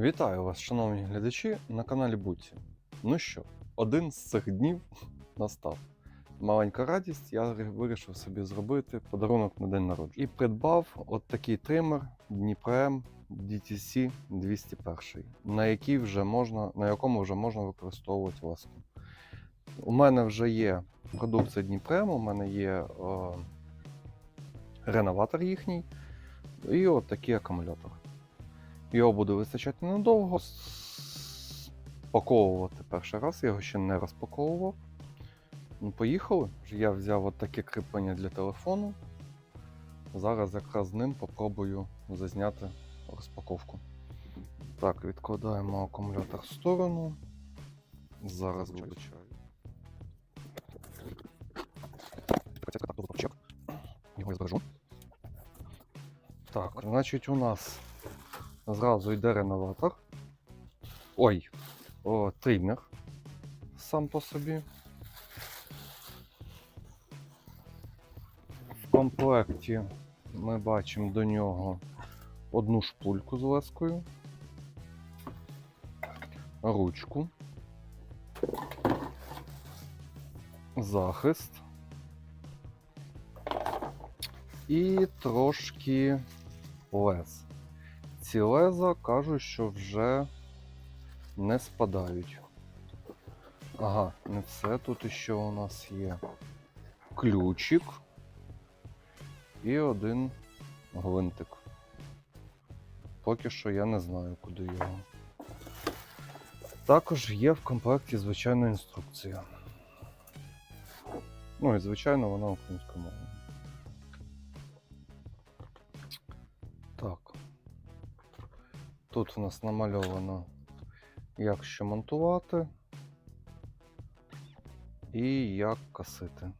Вітаю вас, шановні глядачі, на каналі Буті. Ну що, один з цих днів настав. Маленька радість, я вирішив собі зробити подарунок на день народження. І придбав от такий тример Dnipro DTC 201, на, який вже можна, на якому вже можна використовувати ласку. У мене вже є продукція Dnipro, у мене є е, реноватор їхній і от такий акумулятор. Його буде вистачати ненадовго. Спаковувати перший раз, я його ще не розпаковував. Ну, поїхали. Я взяв от таке кріплення для телефону. Зараз якраз з ним попробую зазняти розпаковку. Так, відкладаємо акумулятор в сторону. Зараз вибачаю. Його я збережу. Так, значить у нас зразу йде реноватор. Ой, о, тример сам по собі. В комплекті ми бачимо до нього одну шпульку з лескою, ручку, захист і трошки лез. Ці леза кажуть, що вже не спадають. Ага, не все. Тут ще у нас є ключик і один гвинтик. Поки що я не знаю, куди його. Також є в комплекті звичайна інструкція. Ну і звичайно вона українською мовою. Тут у нас намальовано, як що монтувати і як касити.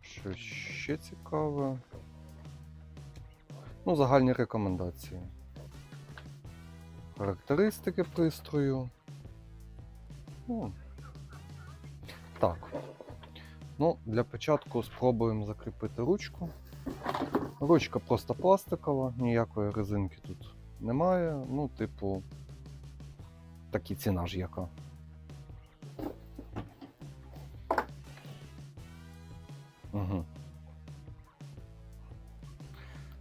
Що ще цікаве? Ну, загальні рекомендації. Характеристики пристрою. Ну, так. Ну, для початку спробуємо закріпити ручку. Ручка просто пластикова, ніякої резинки тут немає. Ну, типу, так і ціна ж яка. Угу.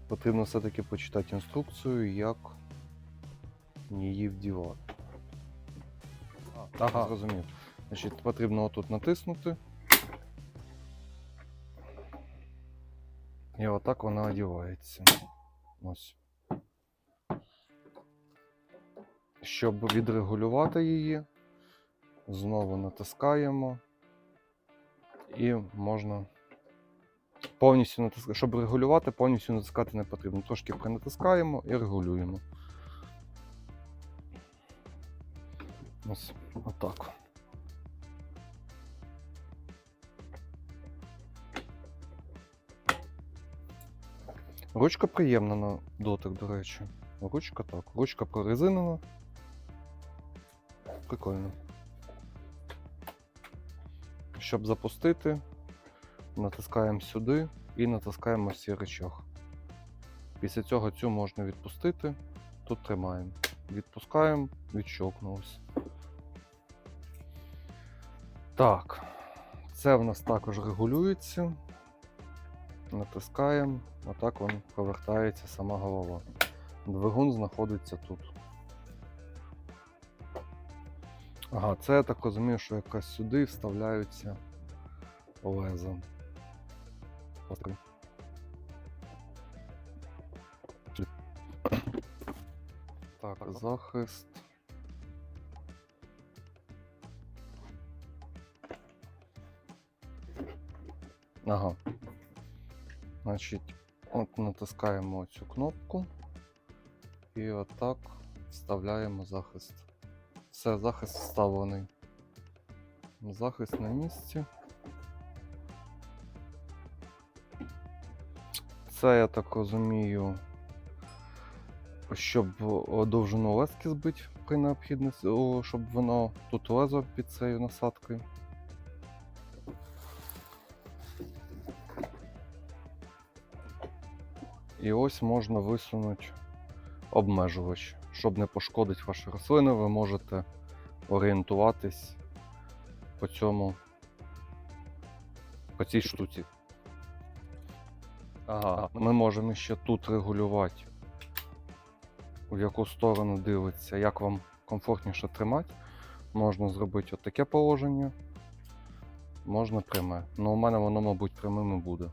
Потрібно все-таки почитати інструкцію, як її вдівати. Ага, зрозумів. Значить, потрібно отут натиснути. І отак вона одівається. Ось. Щоб відрегулювати її, знову натискаємо і можна повністю натискати. Щоб регулювати, повністю натискати не потрібно. Трошки принатискаємо і регулюємо. Ось отак. Ручка приємна на дотик, до речі. Ручка так. Ручка прорезинена. Прикольно. Щоб запустити, натискаємо сюди і натискаємо цей рычаг. Після цього цю можна відпустити. Тут тримаємо. Відпускаємо, відщокнулося. Так, це в нас також регулюється. Натискаємо, отак він повертається сама голова. Двигун знаходиться тут. Ага, це я так розумію, що якраз сюди вставляються леза. Так, захист. Ага. Значить, от натискаємо цю кнопку і отак вставляємо захист. Все, захист вставлений. Захист на місці. Це, я так розумію, щоб довжину лески збити при необхідності, щоб воно тут лезо під цією насадкою. І ось можна висунути обмежувач. Щоб не пошкодити ваші рослини, ви можете орієнтуватись по цьому по цій штуці. Ага, ми можемо ще тут регулювати, в яку сторону дивиться, як вам комфортніше тримати. Можна зробити отаке положення, можна пряме. Ну, у мене воно, мабуть, прямим і буде.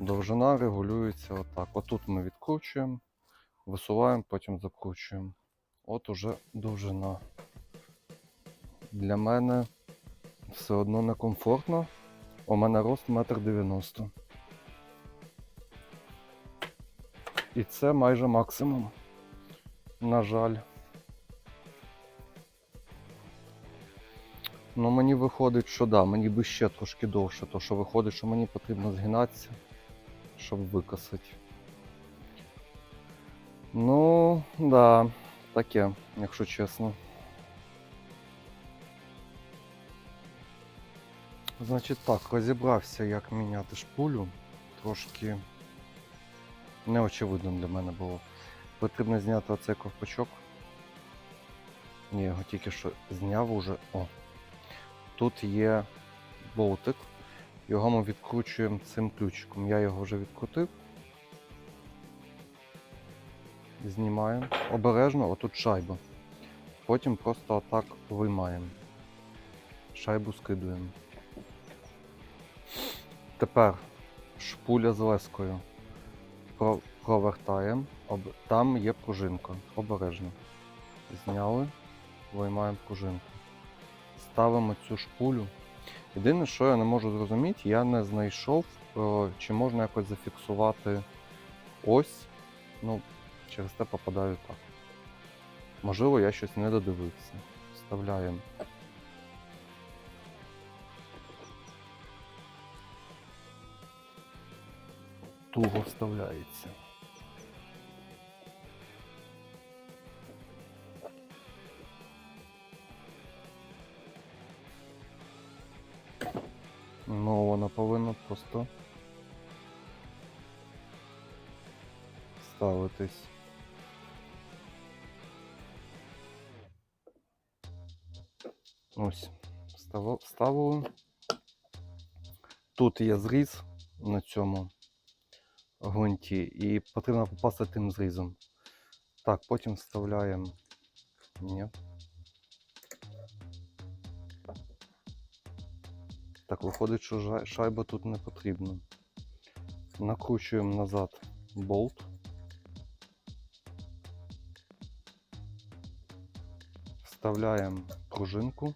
Довжина регулюється отак. Отут ми відкручуємо, висуваємо, потім закручуємо. От уже довжина. Для мене все одно некомфортно. У мене рост 1,90 м. І це майже максимум. На жаль. Ну мені виходить, що да, мені би ще трошки довше, то що виходить, що мені потрібно згинатися, щоб викосити. Ну, да, таке, якщо чесно. Значить так, розібрався, як міняти шпулю. Трошки неочевидно для мене було. Потрібно зняти оцей ковпачок. Ні, його тільки що зняв уже. О. Тут є болтик. Його ми відкручуємо цим ключиком. Я його вже відкрутив. Знімаємо. Обережно, отут шайба. Потім просто отак виймаємо. Шайбу скидуємо. Тепер шпуля з лескою. Провертаємо. Там є пружинка. Обережно. Зняли, виймаємо пружинку. Ставимо цю шпулю. Єдине, що я не можу зрозуміти, я не знайшов, е, чи можна якось зафіксувати ось. Ну, через те попадаю так. Можливо, я щось не додивився. Вставляємо. Туго вставляється. Ну, вона повинна просто ставитись. Ось, вставили. Тут є зріз на цьому гвинті, і потрібно попасти тим зрізом. Так, потім вставляємо. Ні. Так, виходить, що шайба тут не потрібна. Накручуємо назад болт. Вставляємо пружинку,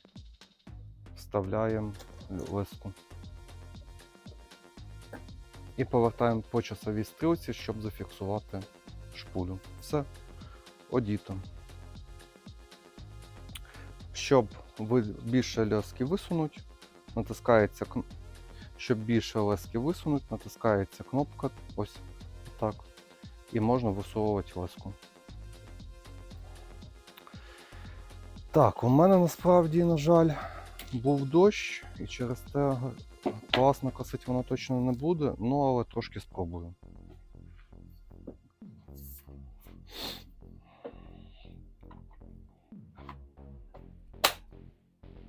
вставляємо леску. І повертаємо по часовій стрілці, щоб зафіксувати шпулю. Все, одіто. Щоб більше лески висунуть, натискається щоб більше лески висунуть, натискається кнопка ось так. І можна висовувати леску. Так, у мене насправді, на жаль, був дощ, і через те класно косити воно точно не буде, ну але трошки спробую.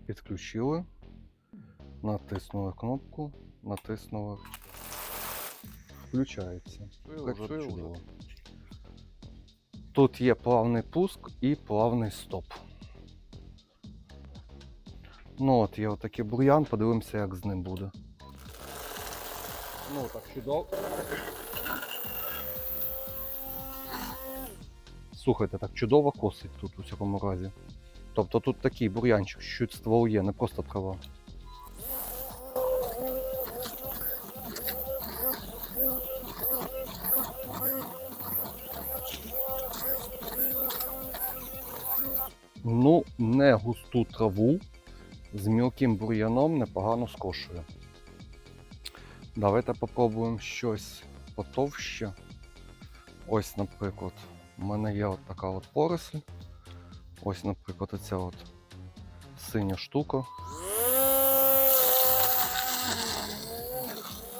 Підключили, натиснули кнопку, натиснули. Включається. Працює чудово. Тут є плавний пуск і плавний стоп. Ну от є отакий бур'ян, подивимося, як з ним буде. Ну так чудово. Слухайте, так чудово косить тут у цьому разі. Тобто тут такий бур'янчик, чуть ствол є, не просто трава. Ну, не густу траву з мілким бур'яном непогано скошує. Давайте попробуємо щось потовще. Ось, наприклад, у мене є от така от поросль. Ось, наприклад, оця от синя штука.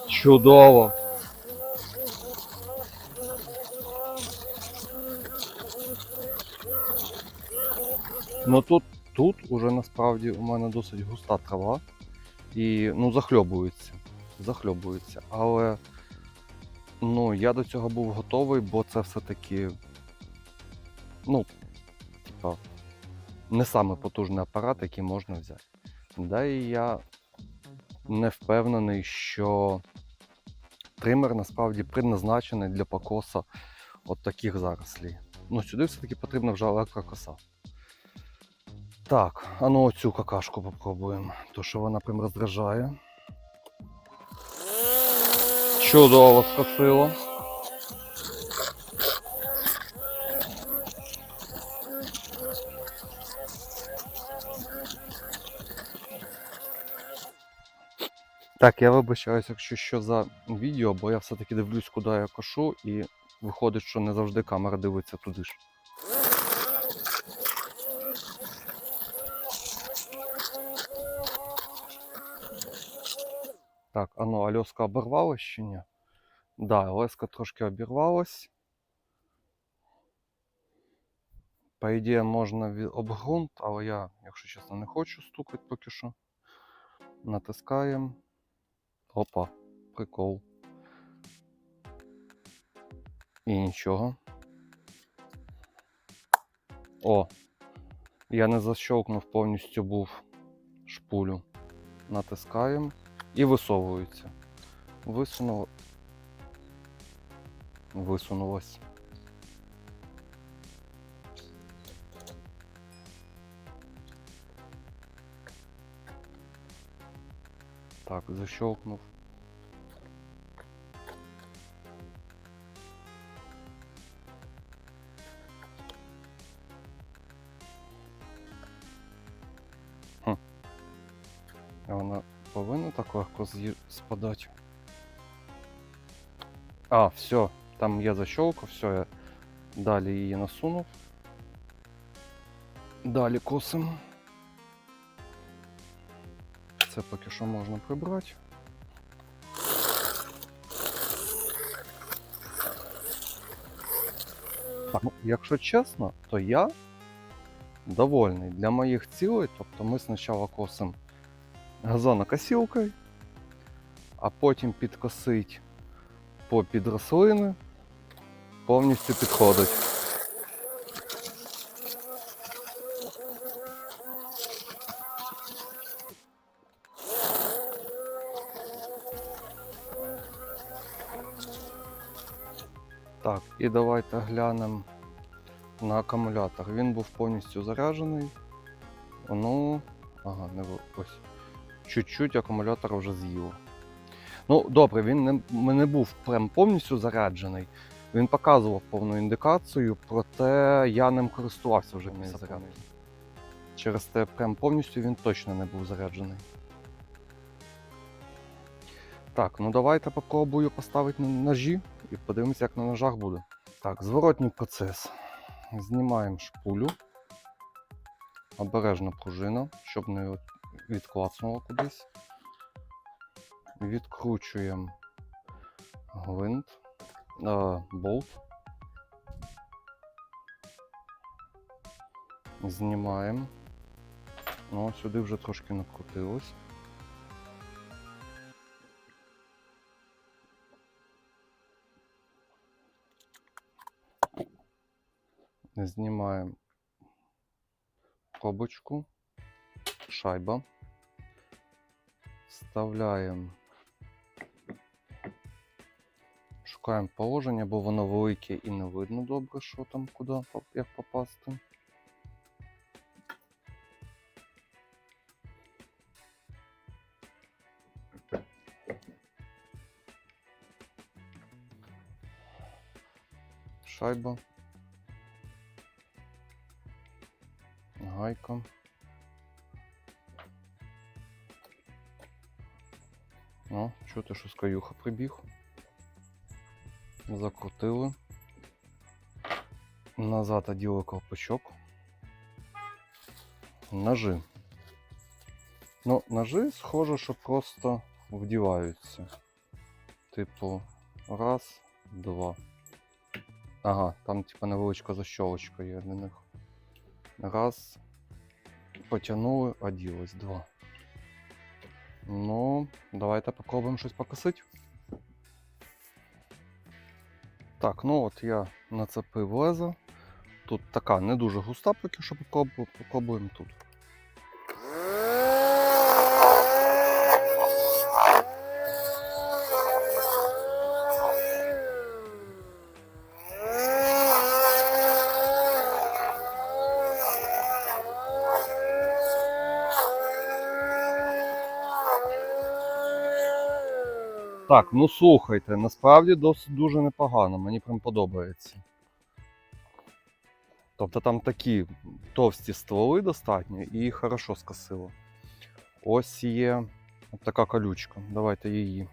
Чудово! Ну тут, тут уже насправді у мене досить густа трава і ну, захльобується. Захльобується. Але ну, я до цього був готовий, бо це все-таки, ну, типа, не саме потужний апарат, який можна взяти. Да і я не впевнений, що тример насправді предназначений для покоса от таких зарослей. Ну, сюди все-таки потрібна вже електрокоса. Так, а ну оцю какашку попробуємо. То, що вона прям роздражає. Чудово скосило. Так, я вибачаюся, якщо що за відео, бо я все-таки дивлюсь, куди я кошу, і виходить, що не завжди камера дивиться туди ж. Так, а ну, Альоска оборвалась чи ні? Да, леска трошки обірвалась. По ідеї можна об ґрунт, але я, якщо чесно, не хочу стукати поки що. Натискаємо. Опа, прикол. І нічого. О! Я не защелкнув повністю був шпулю. Натискаємо і висовується. Висунуло. Висунулось. Так, защелкнув. Хм. А вона повинна так легко спадати. А, все, там є защелка, все, я далі її насунув. Далі косим. Це поки що можна прибрати. Так, ну, якщо чесно, то я довольний для моїх цілей. Тобто ми спочатку косимо газонокосілкою, а потім підкосить по під рослини, повністю підходить. Так, і давайте глянемо на акумулятор. Він був повністю заряджений. Ну, ага, не ось. Чуть-чуть акумулятор вже з'їло. Ну, добре, він не, не був прям повністю заряджений. Він показував повну індикацію, проте я ним користувався вже не заряджений. Через те прям повністю він точно не був заряджений. Так, ну давайте попробую поставити на ножі і подивимося, як на ножах буде. Так, зворотній процес. Знімаємо шпулю. Обережно пружина, щоб не відклацнуло кудись. Відкручуємо гвинт, е, болт. Знімаємо. Ну, сюди вже трошки накрутилось. Знімаємо пробочку, шайба. Вставляємо. Шукаємо положення, бо воно велике і не видно добре, що там, поп- як попасти. Шайба. Гайка. О, чути, що скаюха прибіг. Закрутили. Назад оділи колпачок. Ножи. Ну, ножи, схоже, що просто вдіваються. Типу, раз, два. Ага, там типа невеличка защолочка є для них. Раз, Потягнули, оділось два. Ну, давайте попробуємо щось покосити. Так, ну от я нацепив лезо. Тут така не дуже густа, поки що попробуємо тут. Так, ну слухайте, насправді досить дуже непогано, мені прям подобається. Тобто там такі товсті стволи достатньо і хорошо скосило. Ось є така колючка. Давайте її.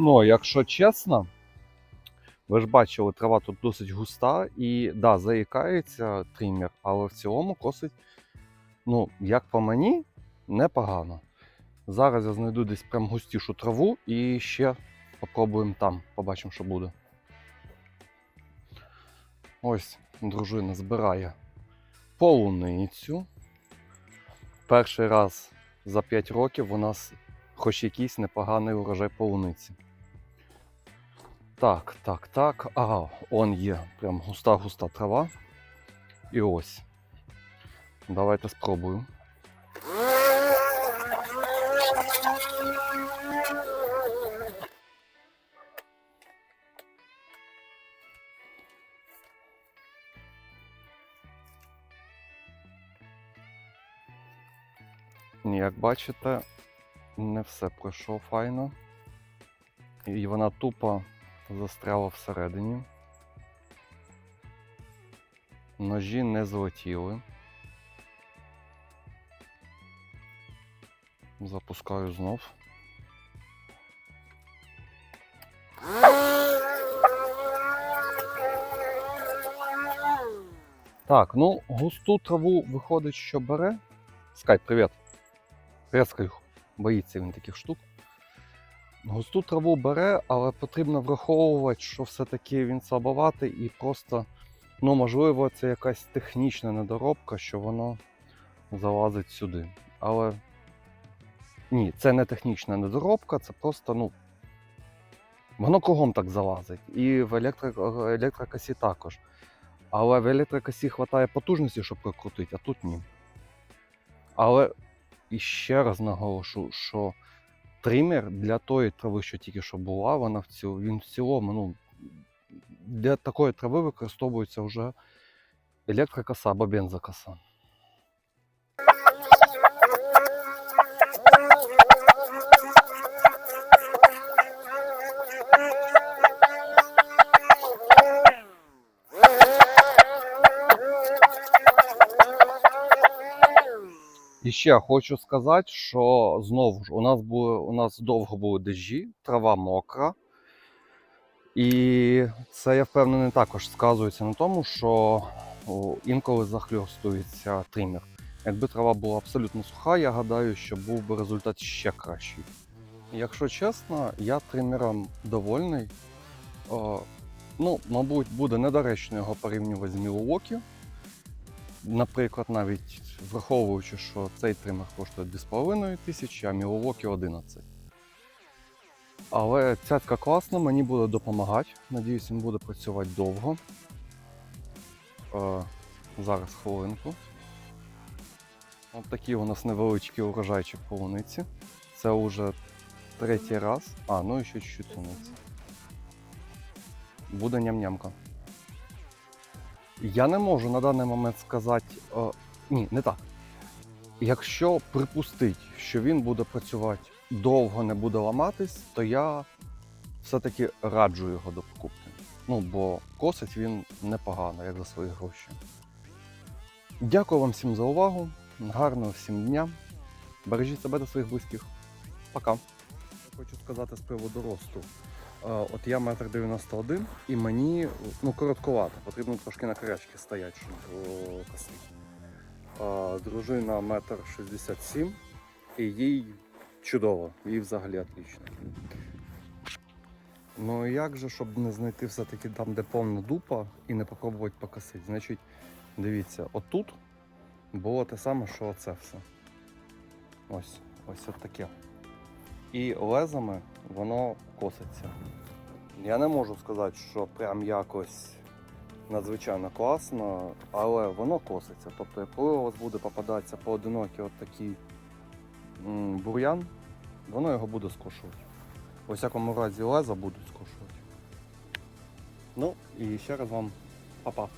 Ну, якщо чесно, ви ж бачили, трава тут досить густа і да, заїкається триммер, але в цілому косить, ну, як по мені, непогано. Зараз я знайду десь прям густішу траву і ще попробуємо там, побачимо, що буде. Ось дружина збирає полуницю. Перший раз за 5 років у нас хоч якийсь непоганий урожай полуниці. Так, так, так. Ага, он є прям густа-густа трава. І ось. Давайте спробую. Як бачите, не все пройшло файно. І вона тупо застряла всередині. Ножі не злетіли. Запускаю знов. Так, ну густу траву виходить, що бере. Скай, привіт. Привіт, Скайху. Боїться він таких штук. Густу траву бере, але потрібно враховувати, що все-таки він слабоватий і просто, ну, можливо, це якась технічна недоробка, що воно залазить сюди. Але ні, це не технічна недоробка, це просто, ну. Воно кругом так залазить. І в електро- електрокосі також. Але в електрокосі вистачає потужності, щоб прокрутити, а тут ні. Але і ще раз наголошу, що тример для тої трави, що тільки що була, вона в ціл... він в цілому, ну, для такої трави використовується вже електрокоса або бензокоса. І ще хочу сказати, що знову ж у нас були у нас довго були дощі, трава мокра. І це, я впевнений, також сказується на тому, що інколи захльостується тример. Якби трава була абсолютно суха, я гадаю, що був би результат ще кращий. Якщо чесно, я тримером довольний. Ну, мабуть, буде недоречно його порівнювати з Milwaukee. Наприклад, навіть враховуючи, що цей тример коштує 2,5 тисячі, а Milwaukee 11. Але цяцька класна, мені буде допомагати. Надіюсь, він буде працювати довго. Е, зараз хвилинку. От такі у нас невеличкі урожайчик полуниці. Це вже третій раз. А, ну і ще чуть-чуть суниці. Буде ням-нямка. Я не можу на даний момент сказати. Е, ні, не так. Якщо припустить, що він буде працювати довго не буде ламатись, то я все-таки раджу його до покупки. Ну, бо косить він непогано, як за свої гроші. Дякую вам всім за увагу. Гарного всім дня. Бережіть себе та своїх близьких. Пока. Хочу сказати з приводу росту. От я метр 91 і мені ну, коротковато, потрібно трошки на карячки стояти, щоб о, косити. дружина метр шістдесят сім, і їй чудово, їй взагалі отлично. Ну як же, щоб не знайти все-таки там, де повна дупа, і не попробувати покосити? Значить, дивіться, отут було те саме, що оце все. Ось, ось от таке. І лезами воно коситься. Я не можу сказати, що прям якось надзвичайно класно, але воно коситься. Тобто, коли у вас буде попадатися поодинокий от такий бур'ян, воно його буде скошувати. У всякому разі леза будуть скошувати. Ну і ще раз вам па-па.